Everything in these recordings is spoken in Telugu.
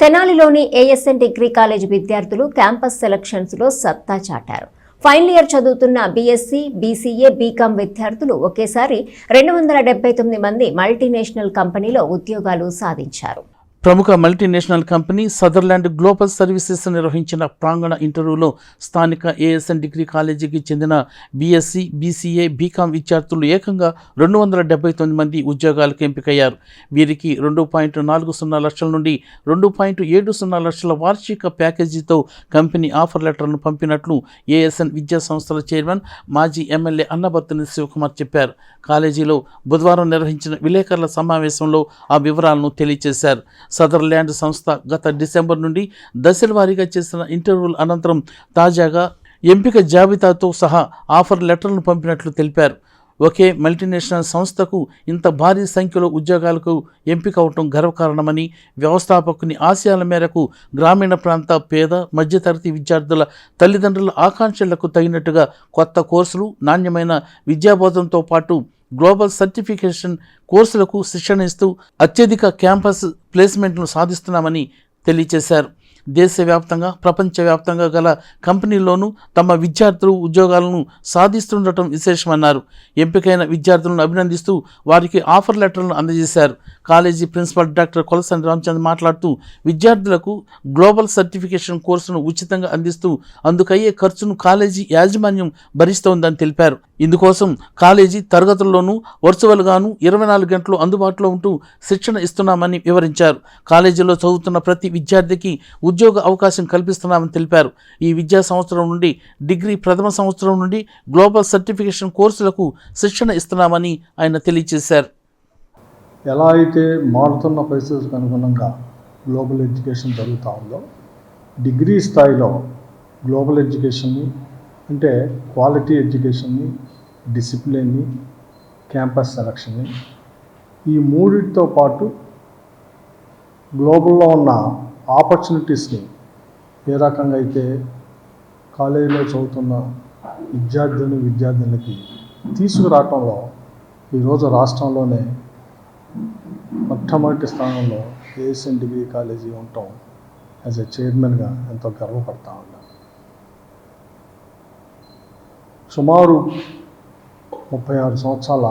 తెనాలిలోని ఏఎస్ఎన్ డిగ్రీ కాలేజ్ విద్యార్థులు క్యాంపస్ సెలక్షన్స్లో సత్తా చాటారు. ఫైనల్ ఇయర్ చదువుతున్న బీఎస్సీ బీసీఏ బీకాం విద్యార్థులు ఒకేసారి రెండు వందల తొమ్మిది మంది మల్టీనేషనల్ కంపెనీలో ఉద్యోగాలు సాధించారు. ప్రముఖ multinational company Sutherland global services నిర్వహించిన ప్రాంగణ ఇంటర్వ్యూలో స్థానిక ఏఎస్ఎన్ డిగ్రీ కాలేజీకి చెందిన బీఎస్సీ బీసీఏ బీకాం విద్యార్థులు ఏకంగా రెండు వందల డెబ్బై తొమ్మిది మంది ఉద్యోగాలకు ఎంపికయ్యారు. వీరికి రెండు పాయింట్ నాలుగు సున్నా లక్షల నుండి రెండు పాయింట్ ఏడు సున్నా లక్షల వార్షిక ప్యాకేజీతో కంపెనీ ఆఫర్ లెటర్ను పంపినట్లు ఏఎస్ఎన్ విద్యా సంస్థల చైర్మన్ మాజీ ఎమ్మెల్యే అన్నభర్తని శివకుమార్ చెప్పారు. కాలేజీలో బుధవారం నిర్వహించిన విలేకరుల సమావేశంలో ఆ వివరాలను తెలియజేశారు. సదర్ల్యాండ్ సంస్థ గత డిసెంబర్ నుండి దశల వారీగా చేసిన ఇంటర్వ్యూల అనంతరం తాజాగా ఎంపిక జాబితాతో సహా ఆఫర్ లెటర్లను పంపినట్లు తెలిపారు. ఒకే మల్టీనేషనల్ సంస్థకు ఇంత భారీ సంఖ్యలో ఉద్యోగాలకు ఎంపిక అవటం గర్వకారణమని వ్యవస్థాపకుని ఆశయాల మేరకు గ్రామీణ ప్రాంత పేద మధ్యతరగతి విద్యార్థుల తల్లిదండ్రుల ఆకాంక్షలకు తగినట్టుగా కొత్త కోర్సులు నాణ్యమైన విద్యాబోధంతో పాటు గ్లోబల్ సర్టిఫికేషన్ కోర్సులకు శిక్షణ ఇస్తూ అత్యధిక క్యాంపస్ ప్లేస్మెంట్ను సాధిస్తున్నామని తెలియజేశారు దేశవ్యాప్తంగా ప్రపంచవ్యాప్తంగా గల కంపెనీల్లోనూ తమ విద్యార్థులు ఉద్యోగాలను సాధిస్తుండటం విశేషమన్నారు. ఎంపికైన విద్యార్థులను అభినందిస్తూ వారికి ఆఫర్ లెటర్లను అందజేశారు. College principal doctor Kolasandi Ramachandra మాట్లాడుతూ విద్యార్థులకు గ్లోబల్ సర్టిఫికేషన్ కోర్సును ఉచితంగా అందిస్తూ అందుకయ్యే ఖర్చును కాలేజీ యాజమాన్యం భరిస్తోందని తెలిపారు. ఇందుకోసం కాలేజీ తరగతుల్లోనూ వర్చువల్గాను ఇరవై నాలుగు గంటలు అందుబాటులో ఉంటూ శిక్షణ ఇస్తున్నామని వివరించారు. కాలేజీలో చదువుతున్న ప్రతి విద్యార్థికి ఉద్యోగ అవకాశం కల్పిస్తున్నామని తెలిపారు. ఈ విద్యా సంవత్సరం నుండి డిగ్రీ ప్రథమ సంవత్సరం నుండి గ్లోబల్ సర్టిఫికేషన్ కోర్సులకు శిక్షణ ఇస్తున్నామని ఆయన తెలియజేశారు. ఎలా అయితే మారుతున్న పరిస్థితులకు అనుగుణంగా గ్లోబల్ ఎడ్యుకేషన్ జరుగుతూ ఉందో డిగ్రీ స్థాయిలో గ్లోబల్ ఎడ్యుకేషన్ని అంటే క్వాలిటీ ఎడ్యుకేషన్ని డిసిప్లిన్ని క్యాంపస్ సెలక్షన్ని ఈ మూడింటితో పాటు గ్లోబల్లో ఉన్న ఆపర్చునిటీస్ని ఏ రకంగా అయితే కాలేజీలో చదువుతున్న విద్యార్థులు విద్యార్థులకి తీసుకురావటంలో ఈరోజు రాష్ట్రంలోనే మొట్టమొదటి స్థానంలో ఏఎస్ఎన్ డిగ్రీ కాలేజీ ఉండటం యాజ్ ఎ చైర్మన్గా ఎంతో గర్వపడతా ఉన్నాను. సుమారు ముప్పై ఆరు సంవత్సరాల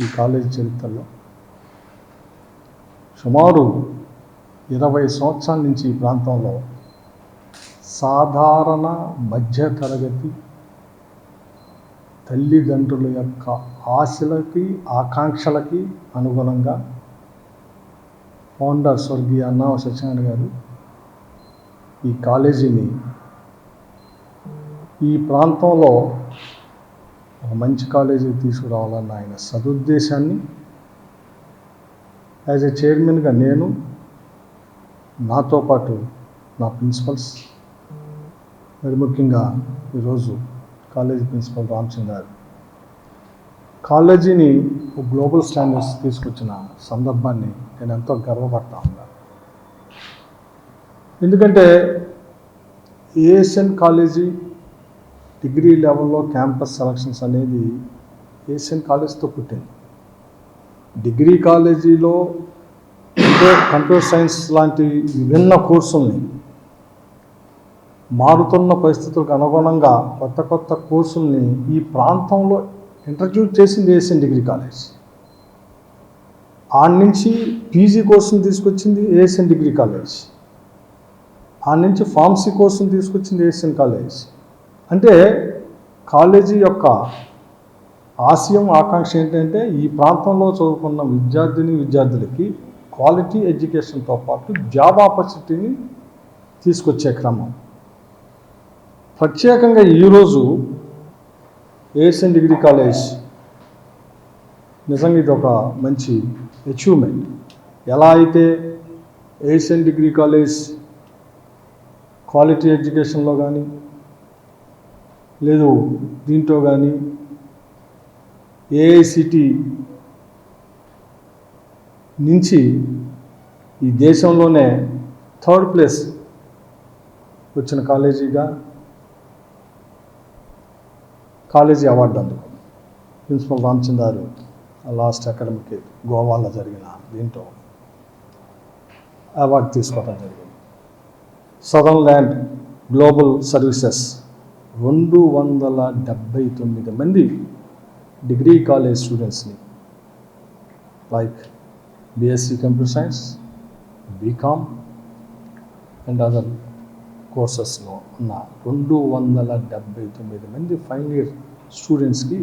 ఈ కాలేజీ చరిత్రలో. సుమారు ఇరవై సంవత్సరాల నుంచి ఈ ప్రాంతంలో సాధారణ మధ్యతరగతి తల్లిదండ్రుల యొక్క ఆశలకి ఆకాంక్షలకి అనుగుణంగా ఫౌండర్ స్వర్గీయ అన్నా సత్యనారాయణ గారు ఈ కాలేజీని ఈ ప్రాంతంలో ఒక మంచి కాలేజీకి తీసుకురావాలన్న ఆయన సదుద్దేశాన్ని యాజ్ ఎ చైర్మన్గా నేను నాతో పాటు నా ప్రిన్సిపల్స్ మరి ముఖ్యంగా ఈరోజు కాలేజీ ప్రిన్సిపల్ రామచంద్ర గారు. కాలేజీని గ్లోబల్ స్టాండర్డ్స్ తీసుకొచ్చిన సందర్భాన్ని నేను ఎంతో గర్వపడతా ఉన్నాను ఎందుకంటే ఏఎస్ఎన్ కాలేజీ డిగ్రీ లెవెల్లో క్యాంపస్ సెలక్షన్స్ అనేది ఏషియన్ కాలేజ్తో పుట్టింది డిగ్రీ కాలేజీలో కంప్యూటర్ సైన్స్ లాంటి విభిన్న కోర్సుల్ని మారుతున్న పరిస్థితులకు అనుగుణంగా కొత్త కొత్త కోర్సుల్ని ఈ ప్రాంతంలో ఇంట్రడ్యూస్ చేసింది ఏషియన్ డిగ్రీ కాలేజ్. ఆడ నుంచి పీజీ కోర్సును తీసుకొచ్చింది ఏషియన్ డిగ్రీ కాలేజ్. ఆడ నుంచి ఫార్మసీ కోర్సును తీసుకొచ్చింది ఏషియన్ కాలేజ్. అంటే కాలేజీ యొక్క ఆశయం ఆకాంక్ష ఏంటంటే ఈ ప్రాంతంలో చదువుకున్న విద్యార్థిని విద్యార్థులకి క్వాలిటీ ఎడ్యుకేషన్తో పాటు జాబ్ ఆపర్చునిటీని తీసుకొచ్చే క్రమం. ప్రత్యేకంగా ఈరోజు ఏషియన్ డిగ్రీ కాలేజ్ నిజంగా ఇది ఒక మంచి అచీవ్మెంట్ ఎలా అయితే ఏషియన్ డిగ్రీ కాలేజ్ క్వాలిటీ ఎడ్యుకేషన్లో కానీ లేదు దీంట్లో కానీ ఏఐసిటి నుంచి ఈ దేశంలోనే థర్డ్ ప్లేస్ వచ్చిన కాలేజీగా కాలేజీ అవార్డు అందుకుంది. ప్రిన్సిపల్ రామచందారు లాస్ట్ అకాడమిక్ గోవాలో జరిగిన దీంతో అవార్డు తీసుకోవడం జరిగింది. సదర్న్ ల్యాండ్ గ్లోబల్ సర్వీసెస్ రెండు వందల డెబ్భై తొమ్మిది మంది డిగ్రీ కాలేజ్ స్టూడెంట్స్ని. Like BSc computer science BCom and other కోర్సెస్లో ఉన్న రెండు వందల డెబ్భై తొమ్మిది మంది ఫైనల్ ఇయర్ స్టూడెంట్స్కి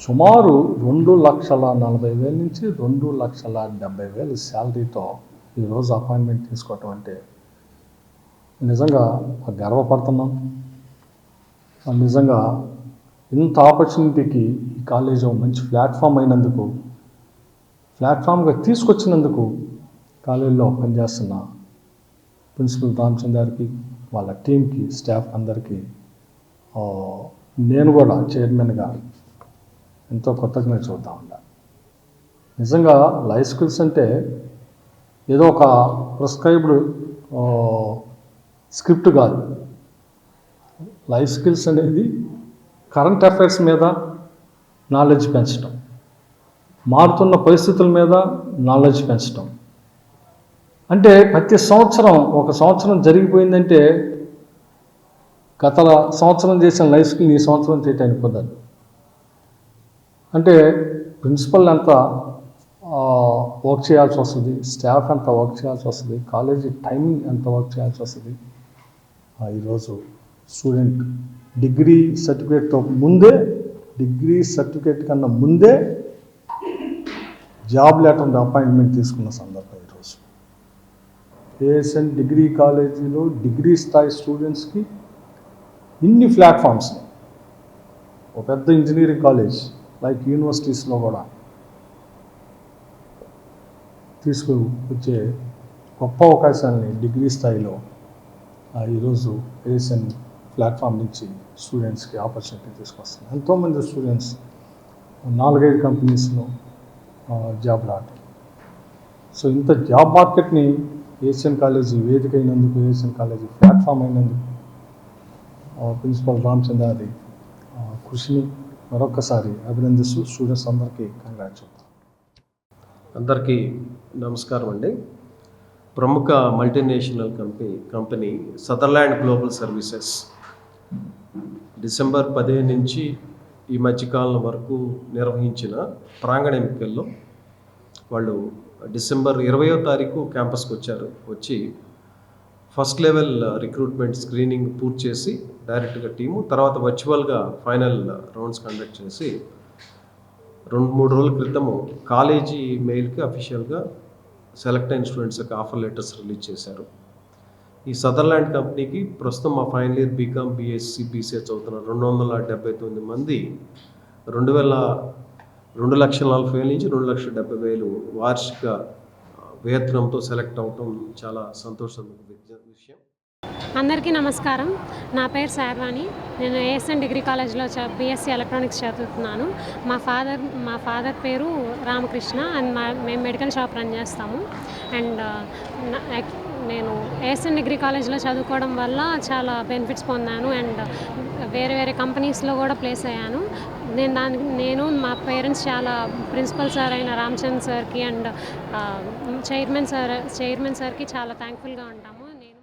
సుమారు రెండు లక్షల నలభై వేల నుంచి రెండు లక్షల డెబ్బై వేల శాలరీతో ఈరోజు అపాయింట్మెంట్ తీసుకోవటం అంటే నిజంగా గర్వపడుతున్నాం. నిజంగా ఇంత ఆపర్చునిటీకి ఈ కాలేజ్ మంచి ప్లాట్ఫామ్ అయినందుకు ప్లాట్ఫామ్గా తీసుకొచ్చినందుకు కాలేజీలో పనిచేస్తున్న ప్రిన్సిపల్ రామచంద్ గారికి వాళ్ళ టీంకి స్టాఫ్ అందరికీ నేను కూడా చైర్మన్గా ఎంతో కృతజ్ఞత చూద్దా ఉన్నా. నిజంగా లైఫ్ స్కిల్స్ అంటే ఏదో ఒక ప్రిస్క్రైబ్డ్ స్క్రిప్ట్ కాదు. లైఫ్ స్కిల్స్ అనేది కరెంట్ అఫైర్స్ మీద నాలెడ్జ్ పెంచడం మారుతున్న పరిస్థితుల మీద నాలెడ్జ్ పెంచడం అంటే ప్రతి సంవత్సరం ఒక సంవత్సరం జరిగిపోయిందంటే గత సంవత్సరం చేసిన లైఫ్ స్కిల్ ఈ సంవత్సరం చేయటానికి కుదరదు అంటే ప్రిన్సిపల్ ఎంత వర్క్ చేయాల్సి వస్తుంది స్టాఫ్ ఎంత వర్క్ చేయాల్సి వస్తుంది కాలేజీ టైమింగ్ ఎంత వర్క్ చేయాల్సి వస్తుంది ఈరోజు స్టూడెంట్ డిగ్రీ సర్టిఫికేట్తో ముందే డిగ్రీ సర్టిఫికేట్ కన్నా ముందే జాబ్ లెటర్ అపాయింట్మెంట్ తీసుకున్న సందర్భం ఈరోజు. ఏఎస్ఎన్ డిగ్రీ కాలేజీలో డిగ్రీ స్థాయి స్టూడెంట్స్కి ఇన్ని ప్లాట్ఫామ్స్. ఒక పెద్ద ఇంజనీరింగ్ కాలేజ్ లైక్ యూనివర్సిటీస్లో కూడా తీసుకు వచ్చే గొప్ప అవకాశాలని డిగ్రీ స్థాయిలో ఆ, ఈరోజు ఏఎస్ఎన్ ప్లాట్ఫామ్ నుంచి స్టూడెంట్స్కి ఆపర్చునిటీ తీసుకొస్తుంది. ఎంతోమంది స్టూడెంట్స్ నాలుగైదు కంపెనీస్లో జాబ్ రావటం. సో ఇంత జాబ్ మార్కెట్ని ఏషియన్ కాలేజీ వేదిక అయినందుకు ఏషియన్ కాలేజీ ప్లాట్ఫామ్ అయినందుకు ప్రిన్సిపల్ రామచంద్రాది కృషిని మరొకసారి అభినందిస్తూ స్టూడెంట్స్ అందరికీ కంగ్రాట్స్ చెప్తాను. అందరికీ నమస్కారం అండి. ప్రముఖ multinational company company Sutherland global services December పదిహేను నుంచి ఈ మధ్యకాలం వరకు నిర్వహించిన ప్రాంగణ ఎంపికల్లో వాళ్ళు డిసెంబర్ ఇరవయో తారీఖు క్యాంపస్కి వచ్చారు. వచ్చి ఫస్ట్ లెవెల్ రిక్రూట్మెంట్ స్క్రీనింగ్ పూర్తి చేసి డైరెక్ట్గా టీము తర్వాత వర్చువల్గా ఫైనల్ రౌండ్స్ కండక్ట్ చేసి రెండు మూడు రోజుల క్రితము కాలేజీ మెయిల్కి అఫీషియల్గా సెలెక్ట్ అయిన స్టూడెంట్స్ యొక్క ఆఫర్ లెటర్స్ రిలీజ్ చేశారు. ఈ సదర్లాండ్ కంపెనీకి ప్రస్తుతం మా final year BCom BSc BCA చదువుతున్న రెండు వందల డెబ్బై తొమ్మిది మంది. రెండు వేల రెండు లక్షల నలభై వేల నుంచి రెండు లక్షల డెబ్బై వేలు వార్షిక వేతనంతో సెలెక్ట్ అవటం చాలా సంతోషం విషయం. అందరికీ నమస్కారం. నా పేరు శార్వాణి. నేను ఏఎస్ఎన్ డిగ్రీ కాలేజ్లో చ బీఎస్సీ ఎలక్ట్రానిక్స్ చదువుతున్నాను. మా ఫాదర్ మా ఫాదర్ పేరు రామకృష్ణ అండ్ మా మేము మెడికల్ షాప్ రన్ చేస్తాము. అండ్ నేను ఏఎస్ఎన్ డిగ్రీ కాలేజ్లో చదువుకోవడం వల్ల చాలా బెనిఫిట్స్ పొందాను అండ్ వేరే వేరే కంపెనీస్లో కూడా ప్లేస్ అయ్యాను. నేను దానికి నేను మా పేరెంట్స్ చాలా ప్రిన్సిపల్ సార్ అయిన రామచంద్ సార్కి అండ్ చైర్మన్ సార్ చైర్మన్ సార్కి చాలా థ్యాంక్ఫుల్గా ఉంటాము. నేను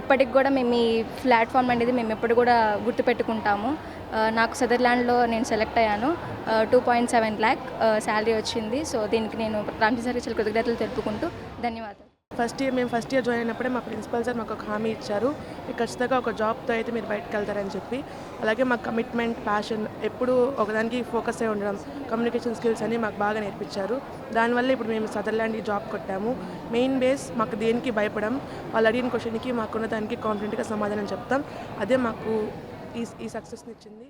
ఎప్పటికి కూడా మేము ఈ ప్లాట్ఫామ్ అనేది మేము ఎప్పుడు కూడా గుర్తుపెట్టుకుంటాము. నాకు సదర్లాండ్లో నేను సెలెక్ట్ అయ్యాను. Two point seven lakh salary వచ్చింది. సో దీనికి నేను రామచంద్ర సార్కి చాలా కృతజ్ఞతలు తెలుపుకుంటూ ధన్యవాదాలు. ఫస్ట్ ఇయర్ మేము ఫస్ట్ ఇయర్ జాయిన్ అయినప్పుడే మా ప్రిన్సిపల్ సార్ మాకు ఒక హామీ ఇచ్చారు. మీరు ఖచ్చితంగా ఒక జాబ్తో అయితే మీరు బయటకు వెళ్తారని చెప్పి. అలాగే మా కమిట్మెంట్ ప్యాషన్ ఎప్పుడూ ఒకదానికి ఫోకస్ అయి ఉండడం కమ్యూనికేషన్ స్కిల్స్ అని మాకు బాగా నేర్పించారు. దానివల్ల ఇప్పుడు మేము సదర్లాండ్కి జాబ్ కొట్టాము. మెయిన్ బేస్ మాకు దేనికి భయపడం వాళ్ళు అడిగిన క్వశ్చన్కి మాకున్న దానికి కాన్ఫిడెంట్గా సమాధానం చెప్తాం. అదే మాకు ఈ ఈ సక్సెస్ని ఇచ్చింది.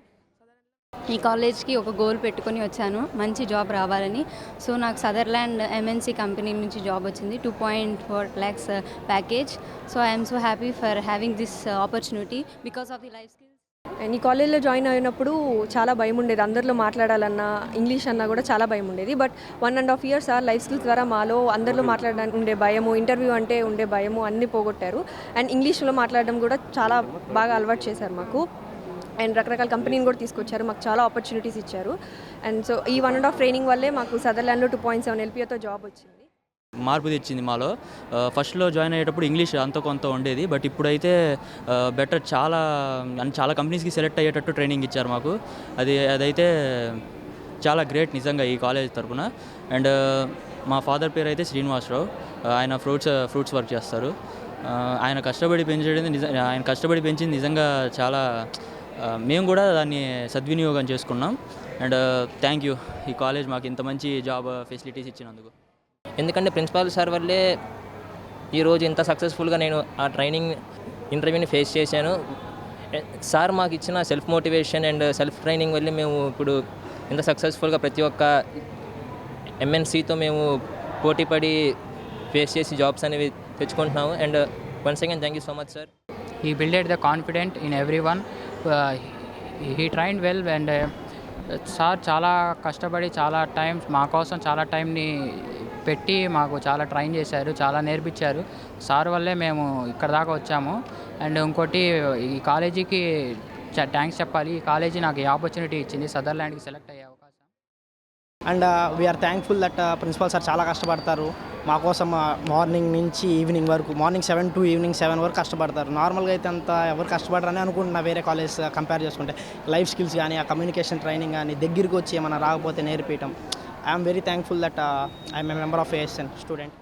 ఈ కాలేజ్కి ఒక గోల్ పెట్టుకొని వచ్చాను. మంచి జాబ్ రావాలని. సో నాకు సదర్లాండ్ ఎంఎన్సీ కంపెనీ నుంచి జాబ్ వచ్చింది. Two point four lakhs uh, package. So I'm so happy for having this opportunity because of the life skills and ఈ కాలేజ్లో జాయిన్ అయినప్పుడు చాలా భయం ఉండేది. అందరిలో మాట్లాడాలన్నా ఇంగ్లీష్ అన్నా కూడా చాలా భయం ఉండేది. But one and half years ఆ లైఫ్ స్కిల్స్ ద్వారా మాలో అందరిలో మాట్లాడడానికి ఉండే భయము ఇంటర్వ్యూ అంటే ఉండే భయము అన్నీ పోగొట్టారు. అండ్ ఇంగ్లీష్లో మాట్లాడడం కూడా చాలా బాగా అలవాటు చేశారు మాకు. అండ్ రకరకాల కంపెనీని కూడా తీసుకొచ్చారు. మాకు చాలా ఆపర్చునిటీస్ ఇచ్చారు. అండ్ సో ఈ వన్ అండ్ హాఫ్ ట్రైనింగ్ వల్లే మాకు సదర్లాండ్లో టూ పాయింట్ సెవెన్ ఎల్పిఓతో జాబ్ వచ్చింది. మార్పు తెచ్చింది మాలో. ఫస్ట్లో జాయిన్ అయ్యేటప్పుడు ఇంగ్లీష్ అంత కొంత ఉండేది. బట్ ఇప్పుడైతే బెటర్ చాలా అండ్ చాలా కంపెనీస్కి సెలెక్ట్ అయ్యేటట్టు ట్రైనింగ్ ఇచ్చారు మాకు. అది అదైతే చాలా గ్రేట్ నిజంగా ఈ కాలేజ్ తరఫున అండ్ మా ఫాదర్ పేరు అయితే శ్రీనివాసరావు. ఆయన ఫ్రూట్స్ ఫ్రూట్స్ వర్క్ చేస్తారు. ఆయన కష్టపడి పెంచడం నిజ ఆయన కష్టపడి పెంచింది నిజంగా చాలా మేము కూడా దాన్ని సద్వినియోగం చేసుకున్నాం. అండ్ థ్యాంక్ యూ ఈ కాలేజ్ మాకు ఇంత మంచి జాబ్ ఫెసిలిటీస్ ఇచ్చినందుకు. ఎందుకంటే ప్రిన్సిపాల్ సార్ వల్లే ఈరోజు ఇంత సక్సెస్ఫుల్గా నేను ఆ ట్రైనింగ్ ఇంటర్వ్యూని ఫేస్ చేశాను. సార్ మాకు ఇచ్చిన self motivation and self training వల్లే మేము ఇప్పుడు ఇంత సక్సెస్ఫుల్గా ప్రతి ఒక్క ఎంఎన్సీతో మేము పోటీపడి ఫేస్ చేసి జాబ్స్ అనేవి తెచ్చుకుంటున్నాము. And once again thank you so much sir he built the confident in everyone. uh, he train well and sir చాలా కష్టపడి చాలా టైం మా కోసం చాలా టైంని పెట్టి మాకు చాలా ట్రైన్ చేశారు చాలా నేర్పించారు. సార్ వల్లే మేము ఇక్కడ దాకా వచ్చాము. అండ్ ఇంకోటి ఈ కాలేజీకి థ్యాంక్స్ చెప్పాలి. ఈ కాలేజీ నాకు ఈ ఆపర్చునిటీ ఇచ్చింది. సదర్లాండ్కి సెలెక్ట్ అయ్యే అవకాశం. And we are thankful that principal sir చాలా కష్టపడతారు. మా కోసం మార్నింగ్ నుంచి ఈవినింగ్ వరకు morning seven to evening seven వరకు కష్టపడతారు. నార్మల్గా అయితే అంత ఎవరు కష్టపడరని అనుకుంటున్నా వేరే కాలేజ్ కంపేర్ చేసుకుంటే. లైఫ్ స్కిల్స్ కానీ ఆ కమ్యూనికేషన్ ట్రైనింగ్ కానీ దగ్గరికి వచ్చి ఏమైనా రాకపోతే నేర్పించడం I'm very thankful that I'm a member of ASN student